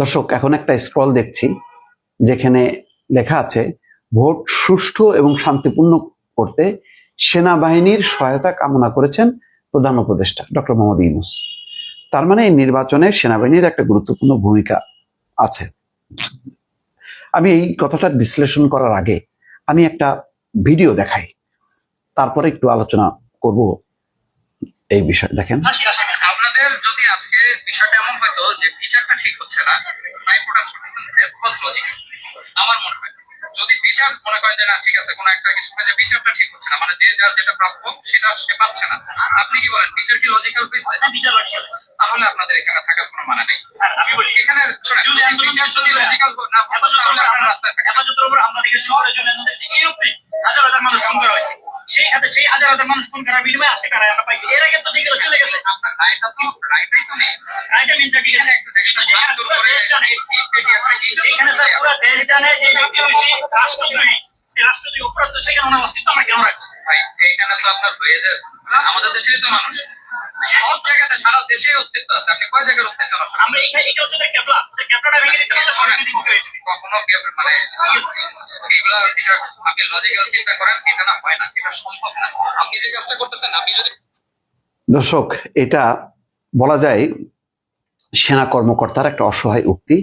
দর্শক, এখন একটা স্ক্রল দেখছি, যেখানে লেখা আছে, ভোট সুষ্ঠু এবং শান্তিপূর্ণ করতে সেনাবাহিনীর সহায়তা কামনা করেছেন প্রধান উপদেষ্টা ডক্টর মোহাম্মদ ইউনুস। তার মানে এই নির্বাচনে সেনাবাহিনীর একটা গুরুত্বপূর্ণ ভূমিকা আছে। আমি এই কথাটা বিশ্লেষণ করার আগে আমি একটা ভিডিও দেখাই, তারপরে একটু আলোচনা করব এই বিষয়ে। দেখেন। আজকে বিষয়টা এমন হয়তো যে বিচারটা ঠিক হচ্ছে না ক্রস আমার মনে হয়। যদি বিচার মনে করে যে না ঠিক আছে কোনো একটা কিছু যে বিচারটা ঠিক হচ্ছে না মানে যে যার যেটা প্রাপ্য সেটা সে পাচ্ছে না। আপনি কি বলেন বিচার কি লজিক্যাল হয়েছে বিচার লজিক্যাল তাহলে আপনাদের এখানে থাকার কোনো মানে নেই। স্যার, আমি বলি, এখানে বিচার যদি লজিক্যাল না তাহলে আপনারা রাস্তায় হেফাজতের উপর থেকে নদী থেকে এই অবধি হাজার হাজার মানুষ সেই হাজার হাজার মানুষ খুন করার বিনিময়ে আজকে কারায় আমরা পাইছি। এর আগে তো যেগুলো চলে গেছে, আপনার রায়টা তো রায়টাই তো নেই রায়টা means that ঠিক আছে। এখানে একটা দেখেন কিন্তু যেখানে মারধর পুরো করে দেশ জানে, এই- এই- এই- এই- এই- যেখানে স্যার পুরো দেশ জানে যে ব্যক্তি দোষী, রাষ্ট্রদ্রোহী, রাষ্ট্রদ্রোহী অপরাধ সেখানে অস্তিত্ব আমরা কেন রাখব? ভাই এইখানে তো আপনার হয়ে যায় আমাদের দেশেরই তো মানুষ সব জায়গাতে সারা দেশে অস্তিত্ব আছে। আপনি কয় জায়গার অস্তিত্ব নষ্ট আমরা এখানে এটা হচ্ছে ক্যাপলা। ক্যাপলাটা ভেঙে দিতে পারলে সরকার দিকে কখনো মানে এগুলা এটা আপনি লজিক্যাল চিন্তা করেন এটা না হয় না এটা সম্ভব না। আপনি যে কাজটা করতেছেন আপনি যদি দর্শক এটা বলা যায় সেনা কর্মকর্তার একটা অসহায় উক্তি।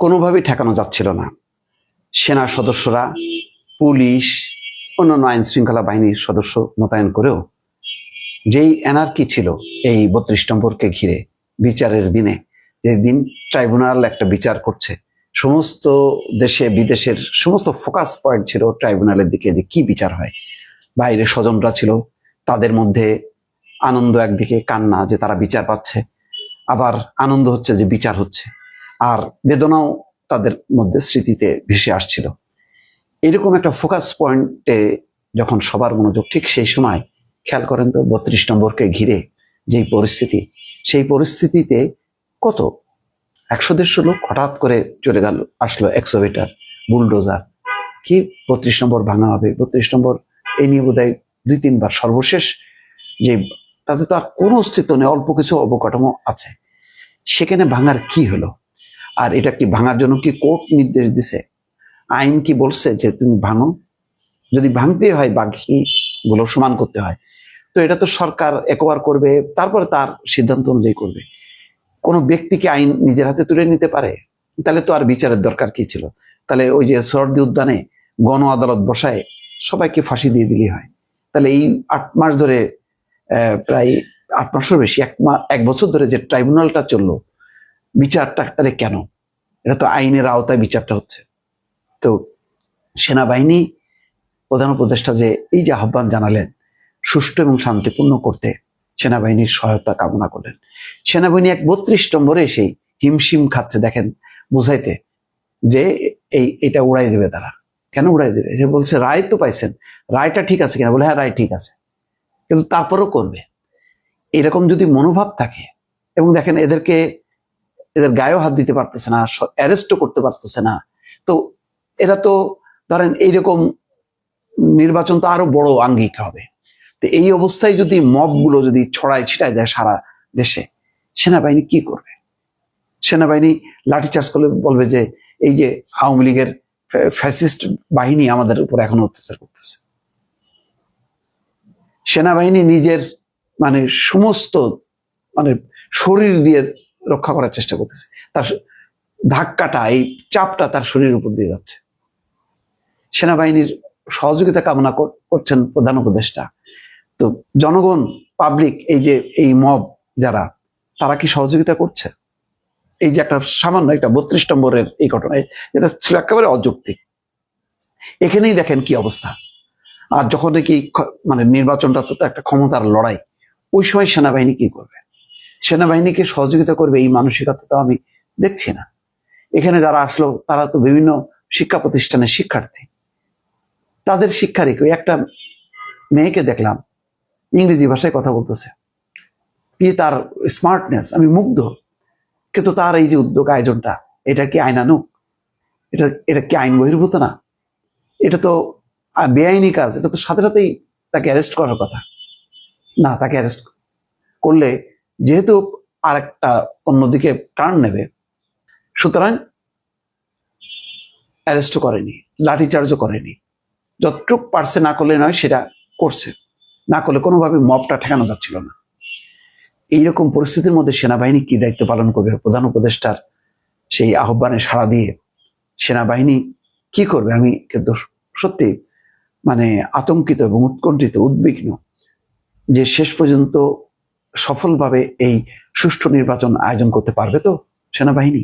কোনোভাবেই ঠেকানো যাচ্ছিল না। সেনা সদস্যরা পুলিশ অন্যান্য আইন শৃঙ্খলা বাহিনীর সদস্য মোতায়েন করেও যেই এনার্কি ছিল এই বত্রিশ নম্বরকে ঘিরে বিচারের দিনে, যেদিন ট্রাইব্যুনাল একটা বিচার করছে, সমস্ত দেশে বিদেশের সমস্ত ফোকাস পয়েন্ট ছিল ট্রাইব্যুনালের দিকে যে কি বিচার হয়। বাইরে স্বজনরা ছিল, তাদের মধ্যে আনন্দ একদিকে, কান্না যে তারা বিচার পাচ্ছে, আবার আনন্দ হচ্ছে যে বিচার হচ্ছে, আর বেদনাও তাদের মধ্যে স্মৃতিতে ভেসে আসছিল। এরকম একটা ফোকাস পয়েন্টে যখন সবার মনোযোগ ঠিক সেই সময় খেয়াল করেন তো, বত্রিশ নম্বরকে ঘিরে যেই পরিস্থিতি, সেই পরিস্থিতিতে কত? একশো দেড়শো লোক হঠাৎ করে চলে গেল, আসলো এক্সোভেটার, বুলডোজার। কি বত্রিশ নম্বর ভাঙা হবে? বত্রিশ নম্বর এই নিয়ে বোধহয় দুই তিনবার সর্বশেষ যে তাতে তো আর কোনো অস্তিত্ব নেই, অল্প কিছু অবকাঠামো আছে। সেখানে ভাঙার কি হলো? আর এটা কি ভাঙার জন্য কি কোর্ট নির্দেশ দিছে? আইন কি বলছে যে তুমি ভাঙো? যদি ভাঙতে হয় বাকিগুলো সমান করতে হয়। তো এটা তো সরকার একবার করবে, তারপরে তার সিদ্ধান্ত অনুযায়ী করবে। কোনো ব্যক্তিকে আইন নিজের হাতে তুলে নিতে পারে? তাহলে তো আর বিচারের দরকার কি ছিল? তাহলে ওই যে সর্দি উদ্যানে গণ আদালত বসায় সবাইকে ফাঁসি দিয়ে দিলেই হয়। তাহলে এই আট মাস ধরে প্রায় আট মাসের বেশি, এক মা, এক বছর ধরে যে ট্রাইব্যুনালটা চলল, বিচারটা তাহলে কেন? এটা তো আইনের আওতায় বিচারটা হচ্ছে। তো সেনাবাহিনী প্রধান উপদেষ্টা যে এই যে আহ্বান জানালেন সুষ্ঠু এবং শান্তিপূর্ণ করতে সেনাবাহিনীর সহায়তা কামনা করলেন। সেনাবাহিনী এক বত্রিশ নম্বরে সেই হিমশিম খাচ্ছে। দেখেন, বুঝাইতে যে এই, এটা উড়াই দেবে তারা। কেন উড়াই দেবে? সে বলছে, রায় তো পাইছেন। রায়টা ঠিক আছে কিনা? বলে হ্যাঁ রায় ঠিক আছে। কিন্তু তারপরও করবে। এরকম যদি মনোভাব থাকে, এবং দেখেন, এদেরকে, এদের গায়েও হাত দিতে পারতেছে না অ্যারেস্টও করতে পারতেছে না। তো এরা তো, ধরেন, এইরকম নির্বাচন তো আরও বড় আঙ্গিক হবে। তো এই অবস্থায় যদি মবগুলো যদি ছড়ায়, ছিটায় যায় সারা দেশে, সেনাবাহিনী কি করবে? সেনাবাহিনী লাঠিচার্জ করলে বলবে যে, এই যে আওয়ামী লীগের ফ্যাসিস্ট বাহিনী আমাদের উপর এখন অত্যাচার করতেছে। সেনাবাহিনী নিজের মানে সমস্ত মানে শরীর দিয়ে রক্ষা করার চেষ্টা করতেছে। তার ধাক্কাটা, এই চাপটা তার শরীরের উপর দিয়ে যাচ্ছে। সেনাবাহিনীর সহযোগিতা কামনা কর- করছেন প্রধান উপদেষ্টা তো জনগণ পাবলিক এই যে, এই মব যারা, তারা কি সহযোগিতা করছে? এই যে একটা সামান্য একটা বত্রিশ নম্বরের এই ঘটনায় এটা ছিল একেবারে অযৌক্তিক। এখানেই দেখেন কি অবস্থা। আর যখন খ- মানে নির্বাচনটা তো একটা ক্ষমতার লড়াই, ওই সময় সেনাবাহিনী কি করবে? সেনাবাহিনীকে সহযোগিতা করবে এই মানসিকতা তো আমি দেখছি না। এখানে যারা আসলো, তারা তো বিভিন্ন শিক্ষা প্রতিষ্ঠানের শিক্ষার্থী। তাদের শিক্ষা রেখে একটা মেয়েকে দেখলাম ইংরেজি ভাষায় কথা বলতেছে। কি তার স্মার্টনেস আমি মুগ্ধ। কিন্তু তার এই যে উদ্যোগ আয়োজনটা, এটা কি আইনানুক এটা এটা কি আইন বহির্ভূত না? এটা তো বেআইনি কাজ, এটা তো সাথে সাথেই তাকে অ্যারেস্ট করার কথা। না, তাকে অ্যারেস্ট করলে যেহেতু আরেকটা অন্যদিকে টার্ন নেবে, সুতরাং অ্যারেস্টও করেনি, লাঠিচার্জও করেনি। যতটুক পারছে না করলে নয়, সেটা করছে। না করলে কোনোভাবে মবটা ঠেকানো যাচ্ছিল না। এইরকম পরিস্থিতির মধ্যে সেনাবাহিনী কি দায়িত্ব পালন করবে? প্রধান উপদেষ্টার সেই আহ্বানে সাড়া দিয়ে সেনাবাহিনী কি করবে? আমি কিন্তু সত্যি মানে আতঙ্কিত এবং উৎকণ্ঠিত, উদ্বিগ্ন যে শেষ পর্যন্ত সফলভাবে এই সুষ্ঠু নির্বাচন আয়োজন করতে পারবে তো সেনাবাহিনী?